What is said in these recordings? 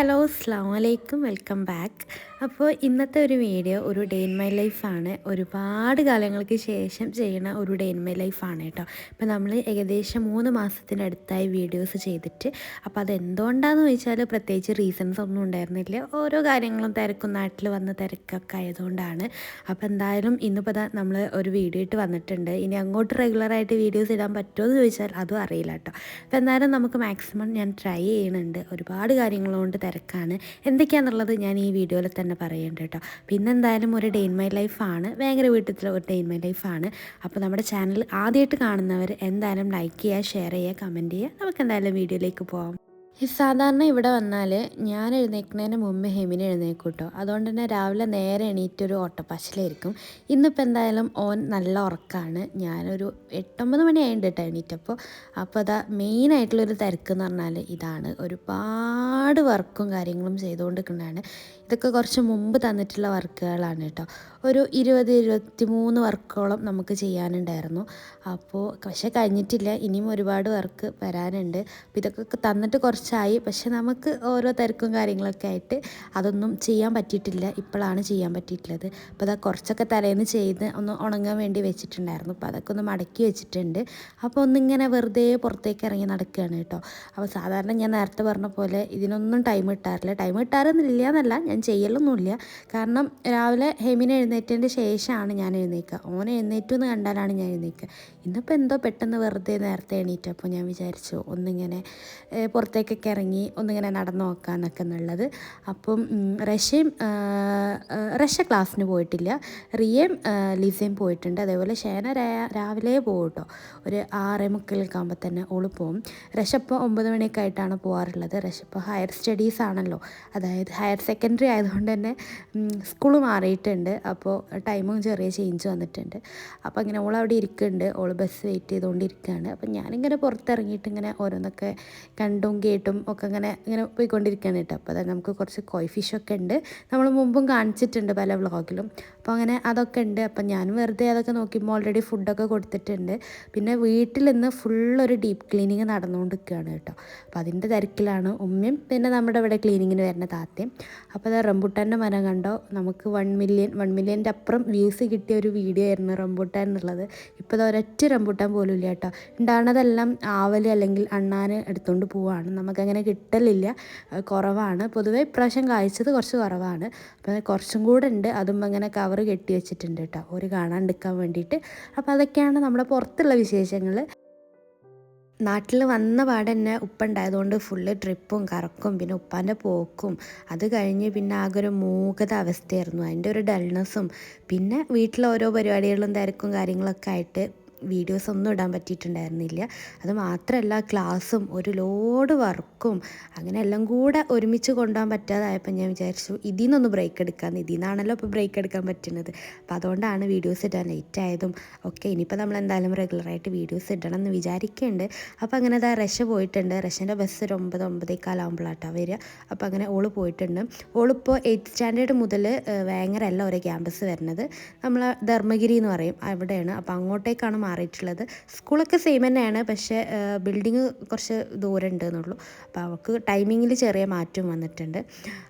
Hello അസ്സാം വലൈക്കും welcome back. അപ്പോൾ ഇന്നത്തെ ഒരു വീഡിയോ ഒരു ഡേ ഇൻ മൈ ലൈഫാണ് ഒരുപാട് കാലങ്ങൾക്ക് ശേഷം ചെയ്യുന്ന ഒരു ഡേ ഇൻ മൈ ലൈഫാണ് കേട്ടോ. അപ്പോൾ നമ്മൾ ഏകദേശം മൂന്ന് മാസത്തിനടുത്തായി വീഡിയോസ് ചെയ്തിട്ട് അപ്പോൾ അത് എന്തുകൊണ്ടാണെന്ന് ചോദിച്ചാൽ പ്രത്യേകിച്ച് റീസൺസ് ഒന്നും ഉണ്ടായിരുന്നില്ല. ഓരോ കാര്യങ്ങളും തിരക്കും നാട്ടിൽ വന്ന തിരക്കൊക്കെ ആയതുകൊണ്ടാണ്. അപ്പോൾ എന്തായാലും ഇന്നിപ്പോൾ നമ്മൾ ഒരു വീഡിയോ ഇട്ട് വന്നിട്ടുണ്ട്. ഇനി അങ്ങോട്ട് റെഗുലറായിട്ട് വീഡിയോസ് ഇടാൻ പറ്റുമോ എന്ന് ചോദിച്ചാൽ അതും അറിയില്ല കേട്ടോ. അപ്പോൾ എന്തായാലും നമുക്ക് മാക്സിമം ഞാൻ ട്രൈ ചെയ്യുന്നുണ്ട്. ഒരുപാട് കാര്യങ്ങളുകൊണ്ട് തിരക്കാണ്. എന്തൊക്കെയാണെന്നുള്ളത് ഞാൻ ഈ വീഡിയോയിൽ തന്നെ പറയുന്നുണ്ട് കേട്ടോ. പിന്നെ എന്തായാലും ഒരു ഡേ ഇൻ മൈ ലൈഫാണ് ഭയങ്കര വീട്ടിലെ ഒരു ഡേ ഇൻ മൈ ലൈഫാണ് അപ്പോൾ നമ്മുടെ ചാനൽ ആദ്യമായിട്ട് കാണുന്നവർ എന്തായാലും ലൈക്ക് ചെയ്യുക ഷെയർ ചെയ്യുക കമന്റ് ചെയ്യുക. നമുക്ക് എന്തായാലും വീഡിയോയിലേക്ക് പോകാം സാധാരണ ഇവിടെ വന്നാൽ ഞാൻ എഴുന്നേൽക്കുന്നതിന് മുമ്പ് ഹെമിന് എഴുന്നേൽക്കും കേട്ടോ. അതുകൊണ്ട് തന്നെ രാവിലെ നേരെ എണീറ്റൊരു ഓട്ടപ്പശലായിരിക്കും ഇന്നിപ്പോൾ എന്തായാലും ഓൻ നല്ല ഉറക്കമാണ് ഞാനൊരു എട്ടൊമ്പത് മണി ആയിട്ട് കേട്ടോ എണീറ്റപ്പോൾ അപ്പോൾ അതാ മെയിനായിട്ടുള്ളൊരു തിരക്ക് എന്ന് പറഞ്ഞാൽ ഇതാണ്. ഒരുപാട് വർക്കും കാര്യങ്ങളും ചെയ്തുകൊണ്ടിരിക്കുന്നതാണ്. ഇതൊക്കെ കുറച്ച് മുമ്പ് തന്നിട്ടുള്ള വർക്കുകളാണ് കേട്ടോ. ഒരു ഇരുപത് ഇരുപത്തി മൂന്ന് വർക്കോളം നമുക്ക് ചെയ്യാനുണ്ടായിരുന്നു. അപ്പോൾ പക്ഷേ കഴിഞ്ഞിട്ടില്ല. ഇനിയും ഒരുപാട് വർക്ക് വരാനുണ്ട്. അപ്പോൾ ഇതൊക്കെ തന്നിട്ട് കുറച്ചായി പക്ഷെ നമുക്ക് ഓരോ തിരക്കും കാര്യങ്ങളൊക്കെ ആയിട്ട് അതൊന്നും ചെയ്യാൻ പറ്റിയിട്ടില്ല. ഇപ്പോഴാണ് ചെയ്യാൻ പറ്റിയിട്ടുള്ളത്. അപ്പോൾ അതാ കുറച്ചൊക്കെ തലേന്ന് ചെയ്ത് ഒന്ന് ഉണങ്ങാൻ വേണ്ടി വെച്ചിട്ടുണ്ടായിരുന്നു. അപ്പോൾ അതൊക്കെ ഒന്ന് മടക്കി വെച്ചിട്ടുണ്ട്. അപ്പോൾ ഒന്നിങ്ങനെ വെറുതെ പുറത്തേക്ക് ഇറങ്ങി നടക്കുകയാണ് കേട്ടോ. അപ്പോൾ സാധാരണ ഞാൻ നേരത്തെ പറഞ്ഞ പോലെ ഇതിനൊന്നും ടൈം കിട്ടാറില്ല. ടൈം കിട്ടാറൊന്നുമില്ല എന്നല്ല. ഞാൻ ചെയ്യലൊന്നുമില്ല. കാരണം രാവിലെ ഹെമിനെ എഴുന്നേറ്റതിന്റെ ശേഷമാണ് ഞാൻ എഴുന്നേക്കുക ഓൻ എഴുന്നേറ്റു എന്ന് കണ്ടാലാണ് ഞാൻ എഴുന്നേക്കുക ഇന്നിപ്പോൾ എന്തോ പെട്ടെന്ന് വെറുതെ നേരത്തെ എണീറ്റപ്പോൾ ഞാൻ വിചാരിച്ചു ഒന്നിങ്ങനെ ഏഹ്, പുറത്തേക്കൊക്കെ ഇറങ്ങി ഒന്നിങ്ങനെ നടന്നു നോക്കാമെന്നൊക്കെ എന്നുള്ളത്. അപ്പം റഷ്യയും റഷ്യ ക്ലാസ്സിന് പോയിട്ടില്ല. റിയയും ലിസയും പോയിട്ടുണ്ട്. അതേപോലെ ഷേന രാവിലെ പോകും കേട്ടോ ഒരു ആറേ മുക്കാലൊക്കെ ആകുമ്പോൾ തന്നെ ഓൾ പോവും. റഷ്യ ഇപ്പോൾ ഒമ്പത് മണിയൊക്കെ ആയിട്ടാണ് പോകാറുള്ളത് റഷ്യ ഇപ്പോൾ ഹയർ സ്റ്റഡീസ് ആണല്ലോ. അതായത് ഹയർ സെക്കൻഡറി ആയതുകൊണ്ട് തന്നെ സ്കൂൾ മാറിയിട്ടുണ്ട്. അപ്പോൾ ടൈമും ചെറിയ ചേഞ്ച് വന്നിട്ടുണ്ട്. അപ്പോൾ അങ്ങനെ ഓൾ അവിടെ ഇരിക്കുന്നുണ്ട്. ഓൾ ബസ് വെയിറ്റ് ചെയ്തുകൊണ്ടിരിക്കുകയാണ് അപ്പോൾ ഞാനിങ്ങനെ പുറത്തിറങ്ങിയിട്ട് ഇങ്ങനെ ഓരോന്നൊക്കെ കണ്ടും കേട്ടും ഒക്കെ ഇങ്ങനെ ഇങ്ങനെ പോയിക്കൊണ്ടിരിക്കുകയാണ് കേട്ടോ. അപ്പോൾ അതായത് നമുക്ക് കുറച്ച് കോയ് ഫിഷൊക്കെ ഉണ്ട്. നമ്മൾ മുമ്പും കാണിച്ചിട്ടുണ്ട് പല വ്ളോഗിലും അപ്പോൾ അങ്ങനെ അതൊക്കെ ഉണ്ട്. അപ്പം ഞാൻ വെറുതെ അതൊക്കെ നോക്കിയപ്പോൾ ഓൾറെഡി ഫുഡൊക്കെ കൊടുത്തിട്ടുണ്ട്. പിന്നെ വീട്ടിൽ നിന്ന് ഫുള്ളൊരു ഡീപ്പ് ക്ലീനിങ് നടന്നുകൊണ്ടിരിക്കുകയാണ് കേട്ടോ. അപ്പോൾ അതിന്റെ തിരക്കിലാണ് ഉമ്മയും പിന്നെ നമ്മുടെ ഇവിടെ ക്ലീനിങ്ങിന് വരുന്ന താത്തയും. അപ്പോൾ അത് റംബുട്ടാന്റെ മരം കണ്ടോ? നമുക്ക് വൺ മില്യൺ വൺ മില്യന്റെ അപ്പുറം വ്യൂസ് കിട്ടിയ ഒരു വീഡിയോ ആയിരുന്നു റംബുട്ടാൻ എന്നുള്ളത്. ഇപ്പോൾ അത് ഒരൊറ്റ റംബുട്ടാൻ പോലും ഇല്ല കേട്ടോ. ഉണ്ടാകുന്നതെല്ലാം ആവൽ അല്ലെങ്കിൽ അണ്ണാന് എടുത്തുകൊണ്ട് പോവാണ് നമുക്കങ്ങനെ കിട്ടലില്ല. കുറവാണ്. പൊതുവേ ഇപ്രാവശ്യം കായ്ച്ചത് കുറച്ച് കുറവാണ്. അപ്പോൾ കുറച്ചും കൂടെ ഉണ്ട്. അതും അങ്ങനെ കവർ കെട്ടി വെച്ചിട്ടുണ്ട് കേട്ടോ ഒരു കാണാണ്ടിരിക്കാൻ വേണ്ടിയിട്ട്. അപ്പോൾ അതൊക്കെയാണ് നമ്മുടെ പുറത്തുള്ള വിശേഷങ്ങൾ. നാട്ടിൽ വന്ന പാടെ തന്നെ ഉപ്പ ഉണ്ടായതുകൊണ്ട് ഫുള്ള് ട്രിപ്പും കറക്കും പിന്നെ ഉപ്പാന്റെ പോക്കും. അത് കഴിഞ്ഞ് പിന്നെ ആകെ ഒരു മൂകത അവസ്ഥയായിരുന്നു. അതിന്റെ ഒരു ഡൾനെസ്സും പിന്നെ വീട്ടിലെ ഓരോ പരിപാടികളും തിരക്കും കാര്യങ്ങളൊക്കെ ആയിട്ട് വീഡിയോസ് ഒന്നും ഇടാൻ പറ്റിയിട്ടുണ്ടായിരുന്നില്ല. അത് മാത്രമല്ല ക്ലാസ്സും ഒരു ലോഡ് വർക്കും അങ്ങനെ എല്ലാം കൂടെ ഒരുമിച്ച് കൊണ്ടുപോകാൻ പറ്റാതായപ്പോൾ ഞാൻ വിചാരിച്ചു ഇതിൽ നിന്നൊന്ന് ബ്രേക്ക് എടുക്കാമെന്ന് ഇതിൽ നിന്നാണല്ലോ ഇപ്പോൾ ബ്രേക്ക് എടുക്കാൻ പറ്റുന്നത്. അപ്പോൾ അതുകൊണ്ടാണ് വീഡിയോസ് ഇടാൻ ലേറ്റ് ആയതും. ഒക്കെ ഇനിയിപ്പോൾ നമ്മൾ എന്തായാലും റെഗുലറായിട്ട് വീഡിയോസ് ഇടണം എന്ന് വിചാരിക്കുന്നുണ്ട് അപ്പോൾ അങ്ങനെ അതാ റഷ പോയിട്ടുണ്ട്. റഷ്യന്റെ ബസ് ഒരു ഒമ്പത് ഒമ്പതേക്കാലാകുമ്പോഴാട്ടോ വരിക. അപ്പോൾ അങ്ങനെ ഓൾ പോയിട്ടുണ്ട്. ഓളിപ്പോൾ എയ്ത്ത് സ്റ്റാൻഡേർഡ് മുതൽ വേങ്ങരല്ല ഒരു ക്യാമ്പസ് വരുന്നത്. നമ്മൾ ധർമ്മഗിരി എന്ന് പറയും. അവിടെയാണ്. അപ്പോൾ അങ്ങോട്ടേക്കാണ് മാറിയിട്ടുള്ളത്. സ്കൂളൊക്കെ സെയിം തന്നെയാണ്. പക്ഷേ ബിൽഡിങ് കുറച്ച് ദൂരം ഉണ്ട് എന്നുള്ളൂ അപ്പോൾ അവൾക്ക് ടൈമിങ്ങിൽ ചെറിയ മാറ്റം വന്നിട്ടുണ്ട്.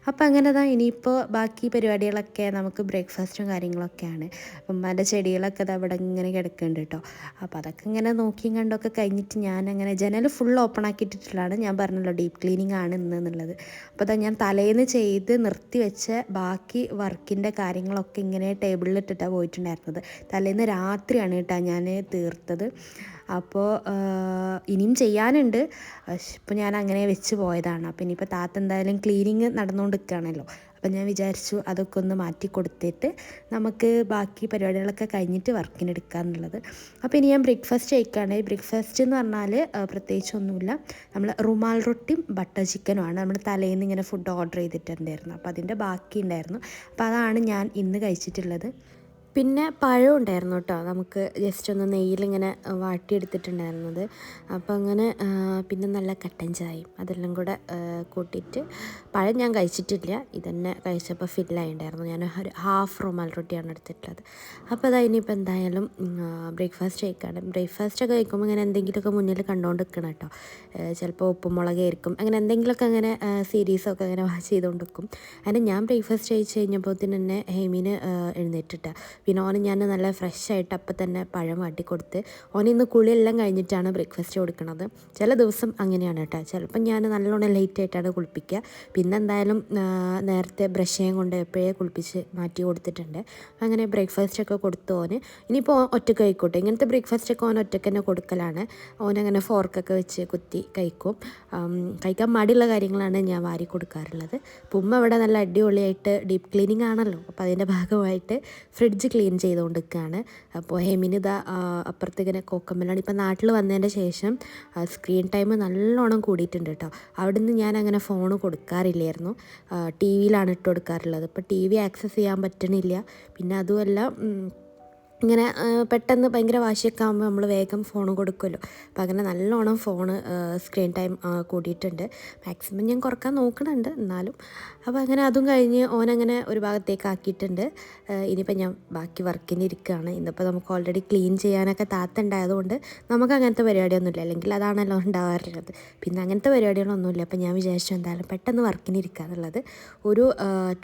അപ്പോൾ അങ്ങനെ തന്നെ ഇനിയിപ്പോൾ ബാക്കി പരിപാടികളൊക്കെ നമുക്ക് ബ്രേക്ക്ഫാസ്റ്റും കാര്യങ്ങളൊക്കെയാണ്. ഉമ്മാന്റെ ചെടികളൊക്കെ അത് അവിടെ ഇങ്ങനെ കിടക്കുന്നുണ്ട് കേട്ടോ. അപ്പോൾ അതൊക്കെ ഇങ്ങനെ നോക്കിയും കണ്ടൊക്കെ കഴിഞ്ഞിട്ട് ഞാൻ അങ്ങനെ ജനൽ ഫുൾ ഓപ്പൺ ആക്കിയിട്ടിട്ടുള്ളതാണ്. ഞാൻ പറഞ്ഞല്ലോ ഡീപ്പ് ക്ലീനിങ് ആണ് ഇന്ന് എന്നുള്ളത്. അപ്പോൾ അതാ ഞാൻ തലേന്ന് ചെയ്ത് നിർത്തി വെച്ച ബാക്കി വർക്കിന്റെ കാര്യങ്ങളൊക്കെ ഇങ്ങനെ ടേബിളിൽ ഇട്ടിട്ടാണ് പോയിട്ടുണ്ടായിരുന്നത്. തലേന്ന് രാത്രിയാണ് കേട്ടോ ഞാൻ തീർത്തത്. അപ്പോൾ ഇനിയും ചെയ്യാനുണ്ട്. ഇപ്പോൾ ഞാൻ അങ്ങനെ വെച്ച് പോയതാണ്. അപ്പോൾ ഇനിയിപ്പോൾ താത്ത എന്തായാലും ക്ലീനിങ് നടന്നുകൊണ്ടിരിക്കുകയാണല്ലോ അപ്പം ഞാൻ വിചാരിച്ചു അതൊക്കെ ഒന്ന് മാറ്റി കൊടുത്തിട്ട് നമുക്ക് ബാക്കി പരിപാടികളൊക്കെ കഴിഞ്ഞിട്ട് വർക്കിന് എടുക്കാമെന്നുള്ളത് അപ്പോൾ ഇനി ഞാൻ ബ്രേക്ക്ഫാസ്റ്റ് കഴിക്കുകയാണ്. ബ്രേക്ക്ഫാസ്റ്റ് എന്ന് പറഞ്ഞാൽ പ്രത്യേകിച്ചൊന്നുമില്ല നമ്മൾ റുമാൽ റൊട്ടിയും ബട്ടർ ചിക്കനുമാണ് നമ്മൾ തലേന്ന് ഇങ്ങനെ ഫുഡ് ഓർഡർ ചെയ്തിട്ടുണ്ടായിരുന്നു. അപ്പോൾ അതിന്റെ ബാക്കി ഉണ്ടായിരുന്നു അപ്പോൾ അതാണ് ഞാൻ ഇന്ന് കഴിച്ചിട്ടുള്ളത്. പിന്നെ പഴം ഉണ്ടായിരുന്നു കേട്ടോ. നമുക്ക് ജസ്റ്റ് ഒന്ന് നെയ്യിലിങ്ങനെ വാട്ടിയെടുത്തിട്ടുണ്ടായിരുന്നത്. അപ്പോൾ അങ്ങനെ പിന്നെ നല്ല കട്ടൻ ചായയും അതെല്ലാം കൂടെ കൂട്ടിയിട്ട് പഴം ഞാൻ കഴിച്ചിട്ടില്ല. ഇതന്നെ കഴിച്ചപ്പോൾ ഫില്ലായിണ്ടായിരുന്നു. ഞാൻ ഒരു ഹാഫ് റൂമാൽ റൊട്ടിയാണ് എടുത്തിട്ടുള്ളത്. അപ്പോൾ അതാ ഇനിയിപ്പോൾ എന്തായാലും ബ്രേക്ക്ഫാസ്റ്റ് കഴിക്കാണ് ബ്രേക്ക്ഫാസ്റ്റ് ഒക്കെ കഴിക്കുമ്പോൾ ഇങ്ങനെ എന്തെങ്കിലുമൊക്കെ മുന്നിൽ കണ്ടുകൊണ്ട് നിൽക്കണം കേട്ടോ. ചിലപ്പോൾ ഉപ്പുമുളകായിരിക്കും അങ്ങനെ എന്തെങ്കിലുമൊക്കെ അങ്ങനെ സീരീസൊക്കെ അങ്ങനെ വാച്ച് ചെയ്തുകൊണ്ട് നിൽക്കും അങ്ങനെ ഞാൻ ബ്രേക്ക്ഫാസ്റ്റ് കഴിച്ച് കഴിഞ്ഞപ്പോൾ തന്നെ ഹേമീന് എഴുന്നേറ്റിട്ട. പിന്നെ ഓന് ഞാൻ നല്ല ഫ്രഷ് ആയിട്ട് അപ്പം തന്നെ പഴം വാട്ടി കൊടുത്ത് ഓന് ഇന്ന് കുളിയെല്ലാം കഴിഞ്ഞിട്ടാണ് ബ്രേക്ക്ഫാസ്റ്റ് കൊടുക്കുന്നത് ചില ദിവസം അങ്ങനെയാണ് കേട്ടോ. ചിലപ്പം ഞാൻ നല്ലോണം ലേറ്റ് ആയിട്ടാണ് കുളിപ്പിക്കുക. പിന്നെ എന്തായാലും നേരത്തെ ബ്രഷ് കൊണ്ട് എപ്പോഴേ കുളിപ്പിച്ച് മാറ്റി കൊടുത്തിട്ടുണ്ട്. അങ്ങനെ ബ്രേക്ക്ഫാസ്റ്റ് ഒക്കെ കൊടുത്തു ഓന്. ഇനിയിപ്പോൾ ഒറ്റയ്ക്ക് കഴിക്കോട്ടെ ഇങ്ങനത്തെ ബ്രേക്ക്ഫാസ്റ്റ് ഒക്കെ ഓൻ ഒറ്റയ്ക്ക് തന്നെ കൊടുക്കലാണ്. ഓനങ്ങനെ ഫോർക്കൊക്കെ വെച്ച് കുത്തി കഴിക്കും. കഴിക്കാൻ മടിയുള്ള കാര്യങ്ങളാണ് ഞാൻ വാരി കൊടുക്കാറുള്ളത്. പുമ്മ അവിടെ നല്ല അടിപൊളിയായിട്ട് ഡീപ് ക്ലീനിങ് ആണല്ലോ. അപ്പോൾ അതിന്റെ ഭാഗമായിട്ട് ഫ്രിഡ്ജ് ക്ലീൻ ചെയ്തുകൊണ്ടിരിക്കുകയാണ്. അപ്പോൾ ഹെമിന് ഇതാ അപ്പുറത്തേക്കിനെ കോക്കമ്മലാണ് ഇപ്പോൾ നാട്ടിൽ വന്നതിന്റെ ശേഷം സ്ക്രീൻ ടൈം നല്ലോണം കൂടിയിട്ടുണ്ട് കേട്ടോ. അവിടുന്ന് ഞാൻ അങ്ങനെ ഫോൺ കൊടുക്കാറില്ലായിരുന്നു ടി വിയിലാണ് ഇട്ട് കൊടുക്കാറുള്ളത്. ഇപ്പോൾ ടി വി ആക്സസ് ചെയ്യാൻ പറ്റണില്ല. പിന്നെ അതുമല്ല ഇങ്ങനെ പെട്ടെന്ന് ഭയങ്കര വാശിയൊക്കെ ആകുമ്പോൾ നമ്മൾ വേഗം ഫോൺ കൊടുക്കുമല്ലോ. അപ്പോൾ അങ്ങനെ നല്ലോണം ഫോണ് സ്ക്രീൻ ടൈം കൂടിയിട്ടുണ്ട്. മാക്സിമം ഞാൻ കുറയ്ക്കാൻ നോക്കണുണ്ട് എന്നാലും. അപ്പോൾ അങ്ങനെ അതും കഴിഞ്ഞ് ഓനങ്ങനെ ഒരു ഭാഗത്തേക്ക് ആക്കിയിട്ടുണ്ട്. ഇനിയിപ്പോൾ ഞാൻ ബാക്കി വർക്കിന് ഇരിക്കുകയാണ് ഇന്നിപ്പോൾ നമുക്ക് ഓൾറെഡി ക്ലീൻ ചെയ്യാനൊക്കെ താത്ത ഉണ്ടായതുകൊണ്ട് നമുക്ക് അങ്ങനത്തെ പരിപാടിയൊന്നുമില്ല. അല്ലെങ്കിൽ അതാണല്ലോ ഉണ്ടാവാറുള്ളത്. പിന്നെ അങ്ങനത്തെ പരിപാടികളൊന്നുമില്ല. അപ്പോൾ ഞാൻ വിചാരിച്ചു എന്തായാലും പെട്ടെന്ന് വർക്കിന് ഇരിക്കുക എന്നുള്ളത് ഒരു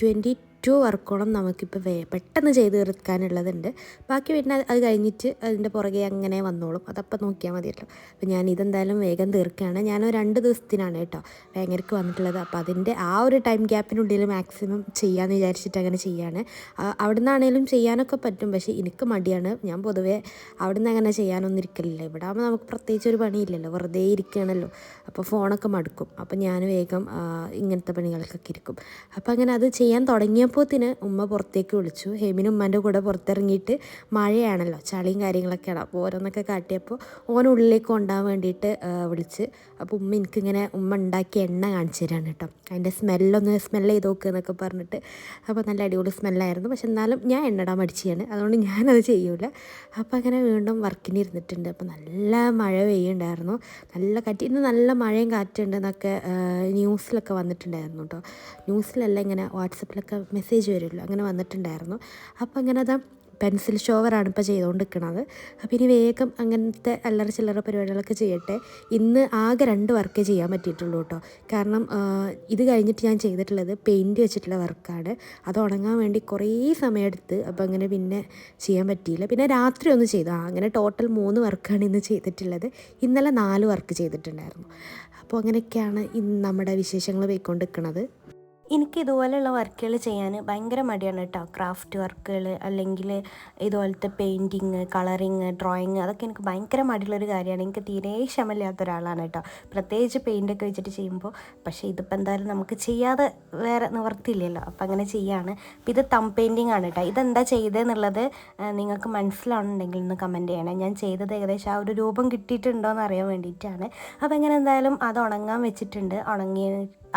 ട്വന്റി ടു വർക്കോളം നമുക്കിപ്പോൾ വേ പെട്ടെന്ന് ചെയ്ത് തീർക്കാനുള്ളതുണ്ട്. ബാക്കി പിന്നെ അത് കഴിഞ്ഞിട്ട് അതിന്റെ പുറകെ അങ്ങനെ വന്നോളും. അതപ്പം നോക്കിയാൽ മതിയല്ലോ. അപ്പോൾ ഞാൻ ഇതെന്തായാലും വേഗം തീർക്കുകയാണ് ഞാൻ രണ്ട് ദിവസത്തിനാണ് കേട്ടോ വേങ്ങരക്ക് വന്നിട്ടുള്ളത്. അപ്പോൾ അതിന്റെ ആ ഒരു ടൈം ഗ്യാപ്പിനുള്ളിൽ മാക്സിമം ചെയ്യാമെന്ന് വിചാരിച്ചിട്ട് അങ്ങനെ ചെയ്യാണ്. അവിടെ നിന്നാണേലും ചെയ്യാനൊക്കെ പറ്റും. പക്ഷേ എനിക്ക് മടിയാണ്. ഞാൻ പൊതുവേ അവിടെ നിന്ന് അങ്ങനെ ചെയ്യാനൊന്നും ഇരിക്കലില്ല. ഇവിടെ ആകുമ്പോൾ നമുക്ക് പ്രത്യേകിച്ച് ഒരു പണിയില്ലല്ലോ. വെറുതെ ഇരിക്കുകയാണല്ലോ അപ്പോൾ ഫോണൊക്കെ മടുക്കും. അപ്പോൾ ഞാൻ വേഗം ഇങ്ങനത്തെ പണികൾക്കൊക്കെ ഇരിക്കും. അപ്പോൾ അങ്ങനെ അത് ചെയ്യാൻ തുടങ്ങിയപ്പോത്തിന് ഉമ്മ പുറത്തേക്ക് വിളിച്ചു. ഹേമിനും ഉമ്മന്റെ കൂടെ പുറത്തിറങ്ങിയിട്ട് മഴയാണല്ലോ ചളിയും കാര്യങ്ങളൊക്കെയാണ്. അപ്പോൾ ഓരോന്നൊക്കെ കാട്ടിയപ്പോൾ ഓൻ ഉള്ളിലേക്ക് കൊണ്ടാൻ വേണ്ടിയിട്ട് വിളിച്ച്. അപ്പോൾ ഉമ്മ എനിക്കിങ്ങനെ ഉമ്മ ഉണ്ടാക്കിയ എണ്ണ കാണിച്ചു തരാണ് കേട്ടോ. അതിന്റെ സ്മെല്ലൊന്ന് സ്മെല്ല് ചെയ്ത് നോക്കുക എന്നൊക്കെ പറഞ്ഞിട്ട്. അപ്പോൾ നല്ല അടിപൊളി സ്മെല്ലായിരുന്നു. പക്ഷെ എന്നാലും ഞാൻ എണ്ണടാൻ മടിച്ചാണ് അതുകൊണ്ട് ഞാനത് ചെയ്യൂല. അപ്പോൾ അങ്ങനെ വീണ്ടും വർക്കിന് ഇരുന്നിട്ടുണ്ട്. അപ്പോൾ നല്ല മഴ പെയ്യുണ്ടായിരുന്നു നല്ല കാറ്റ് ഇന്ന് നല്ല മഴയും കാറ്റുണ്ടെന്നൊക്കെ ന്യൂസിലൊക്കെ വന്നിട്ടുണ്ടായിരുന്നു കേട്ടോ. ന്യൂസിലല്ല ഇങ്ങനെ വാട്സപ്പിലൊക്കെ മെസ്സേജ് വരുമല്ലോ അങ്ങനെ വന്നിട്ടുണ്ടായിരുന്നു. അപ്പോൾ അങ്ങനെ അതാ പെൻസിൽ ഷോവറാണ് ഇപ്പോൾ ചെയ്തുകൊണ്ടിരിക്കുന്നത് അപ്പോൾ ഇനി വേഗം അങ്ങനത്തെ അല്ലറ ചില്ലറ പരിപാടികളൊക്കെ ചെയ്യട്ടെ. ഇന്ന് ആകെ രണ്ട് വർക്ക് ചെയ്യാൻ പറ്റിയിട്ടുള്ളൂ കേട്ടോ. കാരണം ഇത് കഴിഞ്ഞിട്ട് ഞാൻ ചെയ്തിട്ടുള്ളത് പെയിന്റ് വെച്ചിട്ടുള്ള വർക്കാണ്. അത് ഉണങ്ങാൻ വേണ്ടി കുറേ സമയമെടുത്ത് അപ്പോൾ അങ്ങനെ പിന്നെ ചെയ്യാൻ പറ്റിയില്ല. പിന്നെ രാത്രി ഒന്ന് ചെയ്തു. അങ്ങനെ ടോട്ടൽ മൂന്ന് വർക്കാണ് ഇന്ന് ചെയ്തിട്ടുള്ളത്. ഇന്നലെ നാല് വർക്ക് ചെയ്തിട്ടുണ്ടായിരുന്നു. അപ്പോൾ അങ്ങനെയൊക്കെയാണ് ഇന്ന് നമ്മുടെ വിശേഷങ്ങൾ പോയിക്കൊണ്ടിരിക്കുന്നത് എനിക്ക് ഇതുപോലെയുള്ള വർക്കുകൾ ചെയ്യാൻ ഭയങ്കര മടിയാണ് കേട്ടോ. ക്രാഫ്റ്റ് വർക്കുകൾ അല്ലെങ്കിൽ ഇതുപോലത്തെ പെയിന്റിങ് കളറിങ് ഡ്രോയിങ് അതൊക്കെ എനിക്ക് ഭയങ്കര മടിയുള്ളൊരു കാര്യമാണ്. എനിക്ക് തീരെ ക്ഷമയില്ലാത്ത ഒരാളാണ് കേട്ടോ. പ്രത്യേകിച്ച് പെയിന്റൊക്കെ വെച്ചിട്ട് ചെയ്യുമ്പോൾ പക്ഷേ ഇതിപ്പോൾ എന്തായാലും നമുക്ക് ചെയ്യാതെ വേറെ നിവർത്തിയില്ലല്ലോ. അപ്പം അങ്ങനെ ചെയ്യാണ്. അപ്പം ഇത് തം പെയിന്റിങ് ആണ് കേട്ടോ. ഇതെന്താ ചെയ്തതെന്നുള്ളത് നിങ്ങൾക്ക് മനസ്സിലാവുന്നുണ്ടെങ്കിൽ ഒന്ന് കമന്റ് ചെയ്യണം. ഞാൻ ചെയ്തത് ഏകദേശം ആ ഒരു രൂപം കിട്ടിയിട്ടുണ്ടോ എന്ന് അറിയാൻ വേണ്ടിയിട്ടാണ്. അപ്പോൾ അങ്ങനെ എന്തായാലും അത് ഉണങ്ങാൻ വെച്ചിട്ടുണ്ട്. ഉണങ്ങി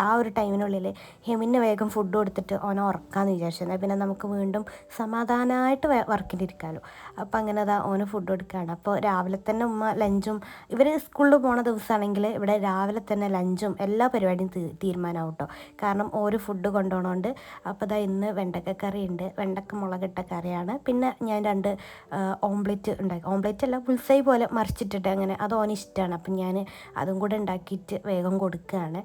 ആ ഒരു ടൈമിനുള്ളിൽ ഹെമിന് വേഗം ഫുഡ് കൊടുത്തിട്ട് ഓനെ ഉറക്കാമെന്ന് വിചാരിച്ചത് പിന്നെ നമുക്ക് വീണ്ടും സമാധാനമായിട്ട് വർക്കിന്റെ ഇരിക്കാമല്ലോ അപ്പോൾ അങ്ങനെ അതാ ഓന് ഫുഡ് കൊടുക്കുകയാണ് അപ്പോൾ രാവിലെ തന്നെ ഉമ്മ ലഞ്ചും ഇവർ സ്കൂളിൽ പോണ ദിവസമാണെങ്കിൽ ഇവിടെ രാവിലെ തന്നെ ലഞ്ചും എല്ലാ പരിപാടിയും തീരുമാനമാവും കേട്ടോ കാരണം ഓരോ ഫുഡ് കൊണ്ടുപോകണോണ്ട് അപ്പോൾ അതാ ഇന്ന് വെണ്ടക്ക കറി ഉണ്ട് വെണ്ടക്ക മുളകിട്ട കറിയാണ്. പിന്നെ ഞാൻ രണ്ട് ഓംലെറ്റ് ഉണ്ടാക്കി. ഓംലെറ്റ് അല്ല പുൽസൈ പോലെ മറിച്ചിട്ടിട്ട് അങ്ങനെ അത് ഓന് ഇഷ്ടമാണ് അപ്പം ഞാൻ അതും കൂടെ ഉണ്ടാക്കിയിട്ട് വേഗം കൊടുക്കുകയാണ്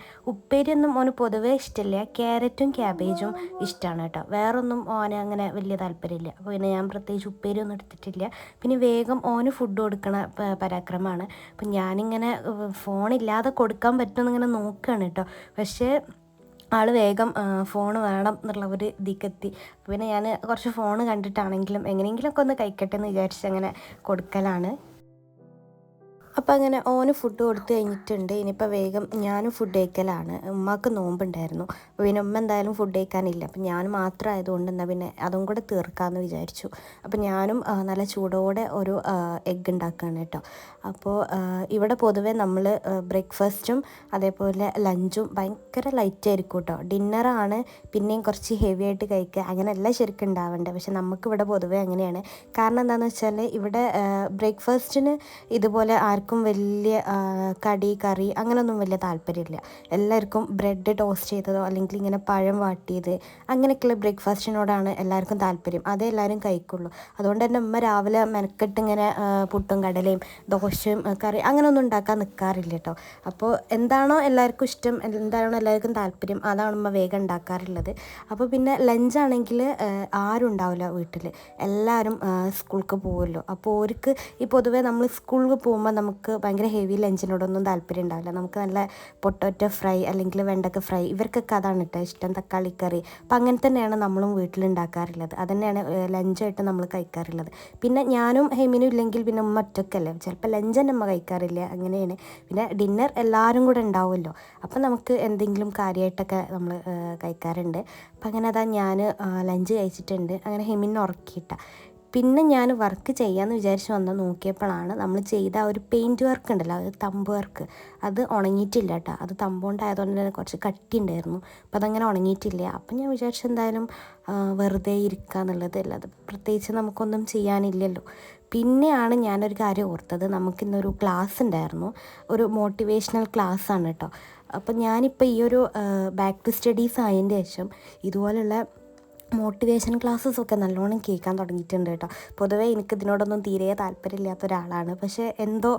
ഉപ്പേരിയൊന്നും ഓന് പൊതുവേ ഇഷ്ടമില്ല ക്യാരറ്റും ക്യാബേജും ഇഷ്ടമാണ് കേട്ടോ. വേറൊന്നും ഓന് അങ്ങനെ വലിയ താല്പര്യമില്ല. അപ്പോൾ പിന്നെ ഞാൻ പ്രത്യേകിച്ച് ഉപ്പേരിയൊന്നും എടുത്തിട്ടില്ല. പിന്നെ വേഗം ഓന് ഫുഡ് കൊടുക്കണ പരാക്രമമാണ്. അപ്പം ഞാനിങ്ങനെ ഫോണില്ലാതെ കൊടുക്കാൻ പറ്റുമെന്ന് ഇങ്ങനെ നോക്കുകയാണ് കേട്ടോ. പക്ഷേ ആൾ വേഗം ഫോൺ വേണം എന്നുള്ള ഒരു ഇതിക്കെത്തി. പിന്നെ ഞാൻ കുറച്ച് ഫോൺ കണ്ടിട്ടാണെങ്കിലും എങ്ങനെയെങ്കിലുമൊക്കെ ഒന്ന് കഴിക്കട്ടെ എന്ന് വിചാരിച്ച് അങ്ങനെ കൊടുക്കലാണ്. അപ്പം അങ്ങനെ ഓന് ഫുഡ് കൊടുത്തു കഴിഞ്ഞിട്ടുണ്ട്. ഇനിയിപ്പോൾ വേഗം ഞാനും ഫുഡ് കഴിക്കലാണ്. ഉമ്മാക്ക് നോമ്പുണ്ടായിരുന്നു. അപ്പോൾ പിന്നെ ഉമ്മ എന്തായാലും ഫുഡ് കഴിക്കാനില്ല. അപ്പം ഞാൻ മാത്രം ആയതുകൊണ്ട് എന്നാൽ പിന്നെ അതും കൂടെ തീർക്കാമെന്ന് വിചാരിച്ചു. അപ്പം ഞാനും നല്ല ചൂടോടെ ഒരു എഗ്ഗ് ഉണ്ടാക്കുകയാണ് കേട്ടോ. അപ്പോൾ ഇവിടെ പൊതുവെ നമ്മൾ ബ്രേക്ക്ഫാസ്റ്റും അതേപോലെ ലഞ്ചും ഭയങ്കര ലൈറ്റ് ആയിരിക്കും കേട്ടോ. ഡിന്നറാണ് പിന്നെയും കുറച്ച് ഹെവി ആയിട്ട് കഴിക്കുക. അങ്ങനെയല്ല ശരിക്കും ഉണ്ടാവേണ്ടത്. പക്ഷെ നമുക്കിവിടെ പൊതുവേ അങ്ങനെയാണ്. കാരണം എന്താണെന്ന് വെച്ചാൽ ഇവിടെ ബ്രേക്ക്ഫാസ്റ്റിന് ഇതുപോലെ ആർക്കും വലിയ കടി കറി അങ്ങനെയൊന്നും വലിയ താല്പര്യമില്ല. എല്ലാവർക്കും ബ്രെഡ് ടോസ്റ്റ് ചെയ്തതോ അല്ലെങ്കിൽ ഇങ്ങനെ പഴം വാട്ടിയത് അങ്ങനെയൊക്കെയുള്ള ബ്രേക്ക്ഫാസ്റ്റിനോടാണ് എല്ലാവർക്കും താല്പര്യം. അതേ എല്ലാവരും കഴിക്കുള്ളൂ. അതുകൊണ്ട് തന്നെ ഉമ്മ രാവിലെ മെനക്കെട്ട് ഇങ്ങനെ പുട്ടും കടലയും ദോശയും കറി അങ്ങനെയൊന്നും ഉണ്ടാക്കാൻ നിൽക്കാറില്ല കേട്ടോ. അപ്പോൾ എന്താണോ എല്ലാവർക്കും ഇഷ്ടം എന്താണോ എല്ലാവർക്കും താല്പര്യം അതാണ് ഉമ്മ വേഗം ഉണ്ടാക്കാറുള്ളത്. അപ്പോൾ പിന്നെ ലഞ്ചാണെങ്കിൽ ആരും ഉണ്ടാവില്ല വീട്ടിൽ. എല്ലാവരും സ്കൂൾക്ക് പോകുമല്ലോ അപ്പോൾ അവർക്ക് ഈ പൊതുവേ നമ്മൾ സ്കൂളിൽ പോകുമ്പോൾ നമുക്ക് ഭയങ്കര ഹെവി ലഞ്ചിനോടൊന്നും താല്പര്യം ഉണ്ടാവില്ല. നമുക്ക് നല്ല പൊട്ടോറ്റോ ഫ്രൈ അല്ലെങ്കിൽ വെണ്ടക്ക ഫ്രൈ ഇവർക്കൊക്കെ അതാണ് കേട്ടോ ഇഷ്ടം തക്കാളി കറി. അപ്പം അങ്ങനെ തന്നെയാണ് നമ്മളും വീട്ടിലുണ്ടാക്കാറുള്ളത്. അത് തന്നെയാണ് ലഞ്ചായിട്ട് നമ്മൾ കഴിക്കാറുള്ളത്. പിന്നെ ഞാനും ഹെമിനും ഇല്ലെങ്കിൽ പിന്നെ ഉമ്മ ഒറ്റക്കല്ലേ? ചിലപ്പോൾ ലഞ്ച് തന്നെ ഉമ്മ കഴിക്കാറില്ല. അങ്ങനെയാണ്. പിന്നെ ഡിന്നർ എല്ലാവരും കൂടെ ഉണ്ടാവുമല്ലോ. അപ്പം നമുക്ക് എന്തെങ്കിലും കാര്യമായിട്ടൊക്കെ നമ്മൾ കഴിക്കാറുണ്ട്. അപ്പം അങ്ങനെ അതാ ഞാൻ ലഞ്ച് കഴിച്ചിട്ടുണ്ട്. അങ്ങനെ ഹെമിനെ ഉറക്കിയിട്ട. പിന്നെ ഞാൻ വർക്ക് ചെയ്യാമെന്ന് വിചാരിച്ച് വന്ന് നോക്കിയപ്പോഴാണ് നമ്മൾ ചെയ്ത ഒരു പെയിന്റ് വർക്ക് ഉണ്ടല്ലോ അത് തമ്പ് വർക്ക് അത് ഉണങ്ങിയിട്ടില്ല കേട്ടോ. അത് തമ്പുകൊണ്ടായതുകൊണ്ട് തന്നെ കുറച്ച് കട്ടി ഉണ്ടായിരുന്നു അപ്പോൾ അതങ്ങനെ ഉണങ്ങിയിട്ടില്ല. അപ്പം ഞാൻ വിചാരിച്ചു എന്തായാലും വെറുതെ ഇരിക്കുക എന്നുള്ളത് അല്ലാതെ പ്രത്യേകിച്ച് നമുക്കൊന്നും ചെയ്യാനില്ലല്ലോ. പിന്നെയാണ് ഞാനൊരു കാര്യം ഓർത്തത്. നമുക്കിന്നൊരു ക്ലാസ് ഉണ്ടായിരുന്നു. ഒരു മോട്ടിവേഷണൽ ക്ലാസ് ആണ് കേട്ടോ. അപ്പം ഞാനിപ്പോൾ ഈ ഒരു ബാക്ക് ടു സ്റ്റഡീസ് ആയതിന്റെ ശേഷം ഇതുപോലുള്ള മോട്ടിവേഷൻ ക്ലാസ്സസ് ഒക്കെ നല്ലോണം കേൾക്കാൻ തുടങ്ങിയിട്ടുണ്ട് കേട്ടോ. പൊതുവേ എനിക്ക് ഇതിനോടൊന്നും തീരെ താല്പര്യമില്ലാത്ത ഒരാളാണ്. പക്ഷേ എന്തോ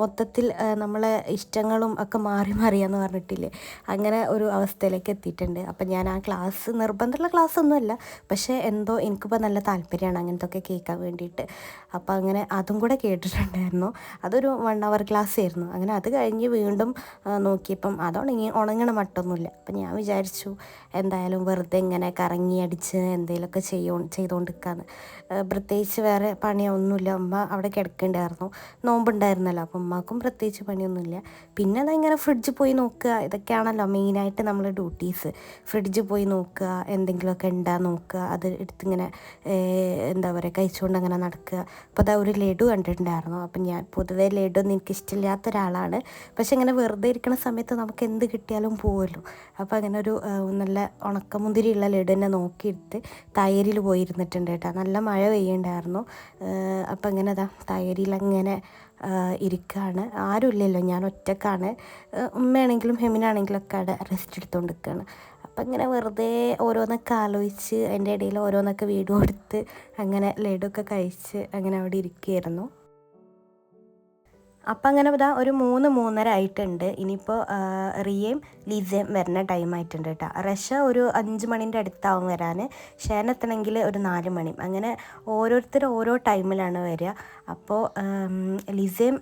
മൊത്തത്തിൽ നമ്മളെ ഇഷ്ടങ്ങളും ഒക്കെ മാറി മാറിയാന്ന് പറഞ്ഞിട്ടില്ലേ? അങ്ങനെ ഒരു അവസ്ഥയിലേക്ക് എത്തിയിട്ടുണ്ട്. അപ്പം ഞാൻ ആ ക്ലാസ് നിർബന്ധമുള്ള ക്ലാസ് ഒന്നുമല്ല പക്ഷേ എന്തോ എനിക്കിപ്പോൾ നല്ല താല്പര്യമാണ് അങ്ങനത്തെ ഒക്കെ കേൾക്കാൻ വേണ്ടിയിട്ട്. അപ്പോൾ അങ്ങനെ അതും കൂടെ കേട്ടിട്ടുണ്ടായിരുന്നു. അതൊരു വൺ അവർ ക്ലാസ് ആയിരുന്നു. അങ്ങനെ അത് കഴിഞ്ഞ് വീണ്ടും നോക്കിയപ്പം അതുണങ്ങി ഉണങ്ങണ മട്ടൊന്നുമില്ല. അപ്പം ഞാൻ വിചാരിച്ചു എന്തായാലും വെറുതെ ഇങ്ങനെ കറങ്ങി അടിച്ച് എന്തെങ്കിലുമൊക്കെ ചെയ്യോ ചെയ്തുകൊണ്ടിരിക്കാന്ന് പ്രത്യേകിച്ച് വേറെ പണിയൊന്നുമില്ല. ഉമ്മ അവിടെ കിടക്കുന്നുണ്ടായിരുന്നു നോമ്പുണ്ടായിരുന്നല്ലോ. അപ്പം അമ്മക്കും പ്രത്യേകിച്ച് പണിയൊന്നുമില്ല. പിന്നെ അതങ്ങനെ ഫ്രിഡ്ജ് പോയി നോക്കുക. ഇതൊക്കെയാണല്ലോ മെയിനായിട്ട് നമ്മൾ ഡ്യൂട്ടീസ് ഫ്രിഡ്ജ് പോയി നോക്കുക. എന്തെങ്കിലുമൊക്കെ ഉണ്ടാ നോക്കുക. അത് എടുത്തിങ്ങനെ എന്താ പറയുക കഴിച്ചുകൊണ്ട് അങ്ങനെ നടക്കുക. അപ്പോൾ അതാ ഒരു ലഡു കണ്ടിട്ടുണ്ടായിരുന്നു. അപ്പം ഞാൻ പൊതുവേ ലഡു ഒന്നും എനിക്ക് ഇഷ്ടമില്ലാത്ത ഒരാളാണ്. പക്ഷെ ഇങ്ങനെ വെറുതെ ഇരിക്കുന്ന സമയത്ത് നമുക്ക് എന്ത് കിട്ടിയാലും പോകുമല്ലോ അപ്പോൾ അങ്ങനെ ഒരു നല്ല ഉണക്കമുന്തിരിയുള്ള ലഡു തന്നെ നോക്കിയെടുത്ത് തൈരിൽ പോയിരുന്നിട്ടുണ്ട് കേട്ടോ. നല്ല മഴ പെയ്യുണ്ടായിരുന്നു അപ്പം ഇങ്ങനെ അതാ തൈരിൽ അങ്ങനെ ഇരിക്കുകയാണ് ആരുമില്ലല്ലോ ഞാൻ ഒറ്റക്കാണ്. ഉമ്മയാണെങ്കിലും ഹെമിനാണെങ്കിലും ഒക്കെ അവിടെ റെസ്റ്റ് എടുത്തുകൊണ്ട് നിൽക്കുകയാണ് അപ്പം ഇങ്ങനെ വെറുതെ ഓരോന്നൊക്കെ ആലോചിച്ച് അതിന്റെ ഇടയിൽ ഓരോന്നൊക്കെ വീഡിയോ എടുത്ത് അങ്ങനെ ലഡുവൊക്കെ കഴിച്ച് അങ്ങനെ അവിടെ ഇരിക്കുകയായിരുന്നു. അപ്പം അങ്ങനെ ഇതാ ഒരു മൂന്ന് മൂന്നര ആയിട്ടുണ്ട്. ഇനിയിപ്പോൾ റിയയും ലീസയും വരുന്ന ടൈം ആയിട്ടുണ്ട് കേട്ടോ റഷ ഒരു അഞ്ച് മണിന്റെ അടുത്താവും വരാൻ ഷേൻ എത്തണമെങ്കിൽ ഒരു നാല് മണി. അങ്ങനെ ഓരോരുത്തർ ഓരോ ടൈമിലാണ് വരിക അപ്പോൾ ലിസയും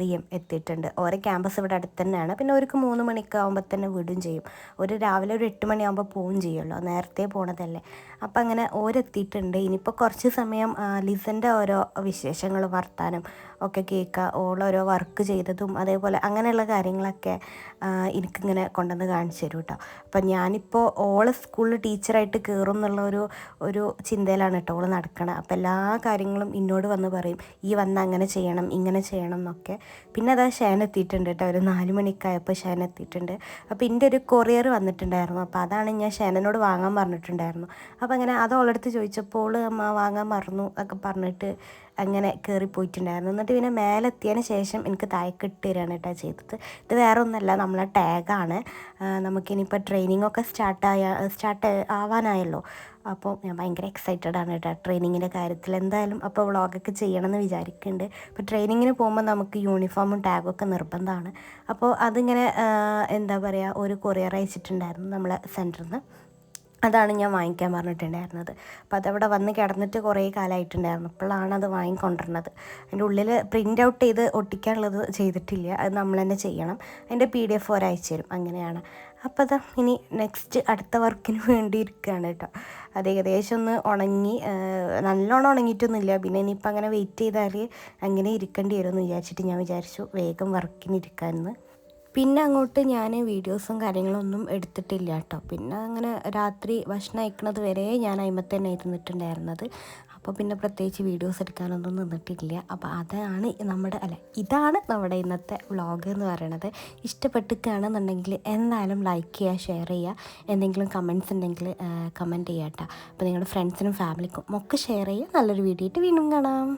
റിയയും എത്തിയിട്ടുണ്ട്. ഓരോ ക്യാമ്പസ് ഇവിടെ അടുത്ത് തന്നെയാണ്. പിന്നെ അവർക്ക് മൂന്ന് മണിക്ക് ആകുമ്പോൾ തന്നെ വിടും ചെയ്യും. ഒരു രാവിലെ ഒരു എട്ട് മണിയാകുമ്പോൾ പോവുകയും ചെയ്യുമല്ലോ നേരത്തെ പോണതല്ലേ. അപ്പം അങ്ങനെ ഓരെത്തിയിട്ടുണ്ട്. ഇനിയിപ്പോൾ കുറച്ച് സമയം ലിസന്റെ ഓരോ വിശേഷങ്ങൾ വർത്താനം ഒക്കെ കേൾക്കുക ഓളോരോ വർക്ക് ചെയ്തതും അതേപോലെ അങ്ങനെയുള്ള കാര്യങ്ങളൊക്കെ എനിക്കിങ്ങനെ കൊണ്ടുവന്ന് കാണിച്ചു തരും കേട്ടോ അപ്പം ഞാനിപ്പോൾ ഓൾ സ്കൂളിൽ ടീച്ചറായിട്ട് കയറും എന്നുള്ള ഒരു ഒരു ചിന്തയിലാണ് കേട്ടോ ഓൾ നടക്കണം. അപ്പം എല്ലാ കാര്യങ്ങളും എന്നോട് വന്ന് പറയും ഈ വന്ന് അങ്ങനെ ചെയ്യണം ഇങ്ങനെ ചെയ്യണം എന്നൊക്കെ. പിന്നെ അതാ ഷാൻ എത്തിയിട്ടുണ്ട് കേട്ടോ ഒരു നാല് മണിക്കായപ്പോൾ ഷാൻ എത്തിയിട്ടുണ്ട്. അപ്പോൾ എന്റെ ഒരു കൊറിയർ വന്നിട്ടുണ്ടായിരുന്നു. അപ്പോൾ അതാണ് ഞാൻ ഷാനനോട് വാങ്ങാൻ പറഞ്ഞിട്ടുണ്ടായിരുന്നു. അപ്പോൾ അങ്ങനെ അത് ചോദിച്ചപ്പോൾ അമ്മ വാങ്ങാൻ മറന്നു ഒക്കെ പറഞ്ഞിട്ട് അങ്ങനെ കയറി പോയിട്ടുണ്ടായിരുന്നു എന്നിട്ട് പിന്നെ മേലെ എത്തിയതിന് ശേഷം എനിക്ക് താഴേക്ക് ഇട്ട് തരികയാണ് കേട്ടോ ചെയ്തത്. ഇത് വേറെ ഒന്നല്ല നമ്മളെ ടാഗാണ് നമുക്കിനിപ്പോൾ ട്രെയിനിങ് ഒക്കെ സ്റ്റാർട്ടായ സ്റ്റാർട്ട് ആവാനായല്ലോ. അപ്പോൾ ഞാൻ ഭയങ്കര എക്സൈറ്റഡ് ആണ് കേട്ടോ ട്രെയിനിങ്ങിന്റെ കാര്യത്തിൽ. എന്തായാലും അപ്പോൾ വ്ളോഗൊക്കെ ചെയ്യണമെന്ന് വിചാരിക്കുന്നുണ്ട്. അപ്പോൾ ട്രെയിനിങ്ങിന് പോകുമ്പോൾ നമുക്ക് യൂണിഫോമും ടാഗും ഒക്കെ നിർബന്ധമാണ്. അപ്പോൾ അതിങ്ങനെ എന്താ പറയുക ഒരു കൊറിയർ അയച്ചിട്ടുണ്ടായിരുന്നു നമ്മളെ സെന്ററിൽ നിന്ന് അതാണ് ഞാൻ വാങ്ങിക്കാൻ പറഞ്ഞിട്ടുണ്ടായിരുന്നത്. അപ്പോൾ അതവിടെ വന്ന് കിടന്നിട്ട് കുറേ കാലമായിട്ടുണ്ടായിരുന്നു. അപ്പോഴാണ് അത് വാങ്ങിക്കൊണ്ടിരുന്നത്. അതിന്റെ ഉള്ളിൽ പ്രിന്റ് ഔട്ട് ചെയ്ത് ഒട്ടിക്കാനുള്ളത് ചെയ്തിട്ടില്ല. അത് നമ്മൾ തന്നെ ചെയ്യണം. അതിന്റെ പി ഡി എഫ് ഒരയച്ചു തരും. അങ്ങനെയാണ്. അപ്പോൾ അതാ ഇനി നെക്സ്റ്റ് അടുത്ത വർക്കിന് വേണ്ടി ഇരിക്കുകയാണ് കേട്ടോ. അത് ഏകദേശം ഒന്ന് ഉണങ്ങി നല്ലോണം ഉണങ്ങിയിട്ടൊന്നുമില്ല. പിന്നെ ഇനിയിപ്പോൾ അങ്ങനെ വെയിറ്റ് ചെയ്താൽ അങ്ങനെ ഇരിക്കേണ്ടി വരുമെന്ന് വിചാരിച്ചിട്ട് ഞാൻ വിചാരിച്ചു വേഗം വർക്കിന് ഇരിക്കാമെന്ന്. പിന്നെ അങ്ങോട്ട് ഞാൻ വീഡിയോസും കാര്യങ്ങളൊന്നും എടുത്തിട്ടില്ല കേട്ടോ. പിന്നെ അങ്ങനെ രാത്രി ഭക്ഷണം അയക്കണത് വരെ ഞാൻ അതിമ തന്നെ ഇരുന്നിട്ടുണ്ടായിരുന്നത്. അപ്പോൾ പിന്നെ പ്രത്യേകിച്ച് വീഡിയോസ് എടുക്കാനൊന്നും നിന്നിട്ടില്ല. അപ്പോൾ അതാണ് നമ്മുടെ അല്ല ഇതാണ് നമ്മുടെ ഇന്നത്തെ വ്ളോഗ് എന്ന് പറയണത്. ഇഷ്ടപ്പെട്ടിരിക്കുകയാണെന്നുണ്ടെങ്കിൽ എന്തായാലും ലൈക്ക് ചെയ്യുക ഷെയർ ചെയ്യുക. എന്തെങ്കിലും കമൻസ് ഉണ്ടെങ്കിൽ കമന്റ് ചെയ്യാം കേട്ടോ. അപ്പോൾ നിങ്ങളുടെ ഫ്രണ്ട്സിനും ഫാമിലിക്കും ഒക്കെ ഷെയർ ചെയ്യുക. നല്ലൊരു വീഡിയോ ആയിട്ട് വീണ്ടും കാണാം.